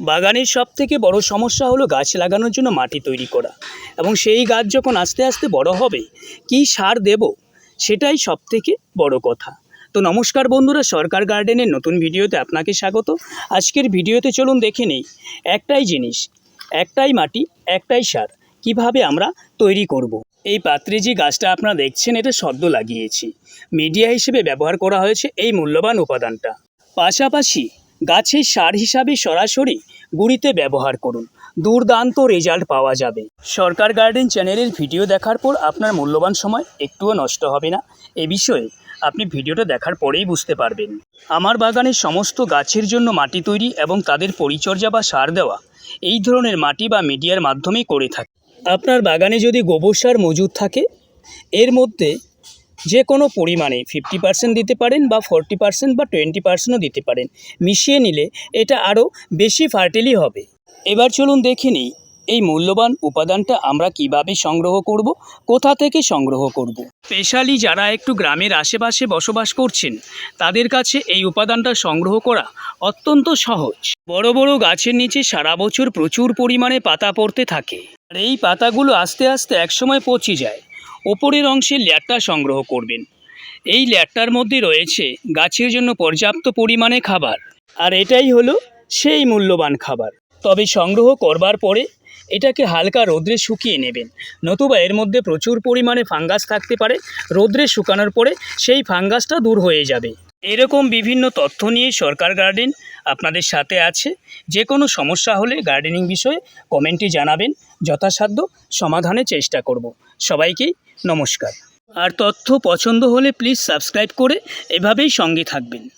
বাগানের সব থেকে বড় সমস্যা হলো গাছ লাগানোর জন্য মাটি তৈরি করা। এবং সেই গাছ যখন আস্তে আস্তে বড় হবে, কী সার দেব? সেটাই সব থেকে বড় কথা। তো নমস্কার বন্ধুরা, সরকার গার্ডেনের নতুন ভিডিওতে আপনাকে স্বাগত। আজকের ভিডিওতে চলুন দেখে নেই, একটাই জিনিস, একটাই মাটি, একটাই সার, কীভাবে আমরা তৈরি করব। এই পাত্রে যে গাছটা আপনারা দেখছেন, এটা সদ্য লাগিয়েছি। মিডিয়া হিসেবে ব্যবহার করা হয়েছে এই মূল্যবান উপাদানটা। পাশাপাশি গাছের সার হিসাবে সরাসরি গুঁড়িতে ব্যবহার করুন। দুর্দান্ত রেজাল্ট পাওয়া যাবে। সরকার গার্ডেন চ্যানেলের ভিডিও দেখার পর আপনার মূল্যবান সময় একটুও নষ্ট হবে না। এ বিষয়ে আপনি ভিডিওটা দেখার পরেই বুঝতে পারবেন। আমার বাগানের সমস্ত গাছের জন্য মাটি তৈরি এবং তাদের পরিচর্যা বা সার দেওয়া এই ধরনের মাটি বা মিডিয়ার মাধ্যমেই করে থাকি। আপনার বাগানে যদি গোবর সার মজুদ থাকে, এর মধ্যে যে কোনো পরিমাণে ফিফটি পার্সেন্ট দিতে পারেন বা ফর্টি পার্সেন্ট বা টোয়েন্টি পার্সেন্টও দিতে পারেন। মিশিয়ে নিলে এটা আরও বেশি ফার্টিলি হবে। এবার চলুন দেখে নিই, এই মূল্যবান উপাদানটা আমরা কীভাবে সংগ্রহ করব, কোথা থেকে সংগ্রহ করব। স্পেশালি যারা একটু গ্রামের আশেপাশে বসবাস করছেন, তাদের কাছে এই উপাদানটা সংগ্রহ করা অত্যন্ত সহজ। বড় বড় গাছের নিচে সারা বছর প্রচুর পরিমাণে পাতা পড়তে থাকে। আর এই পাতাগুলো আস্তে আস্তে একসময় পচে যায়। ওপরের অংশে ল্যাটটা সংগ্রহ করবেন। এই ল্যাটটার মধ্যে রয়েছে গাছের জন্য পর্যাপ্ত পরিমাণে খাবার। আর এটাই হলো সেই মূল্যবান খাবার। তবে সংগ্রহ করবার পরে এটাকে হালকা রোদ্রে শুকিয়ে নেবেন। নতুবা এর মধ্যে প্রচুর পরিমাণে ফাঙ্গাস থাকতে পারে। রোদ্রে শুকানোর পরে সেই ফাঙ্গাসটা দূর হয়ে যাবে। এরকম বিভিন্ন তথ্য নিয়ে সরকার গার্ডেন আপনাদের সাথে আছে। যে কোনো সমস্যা হলে গার্ডেনিং বিষয়ে কমেন্টে জানাবেন। যথাসাধ্য সমাধানের চেষ্টা করব। সবাইকেই নমস্কার। আর তথ্য পছন্দ হলে প্লিজ সাবস্ক্রাইব করে এভাবেই সঙ্গে থাকবেন।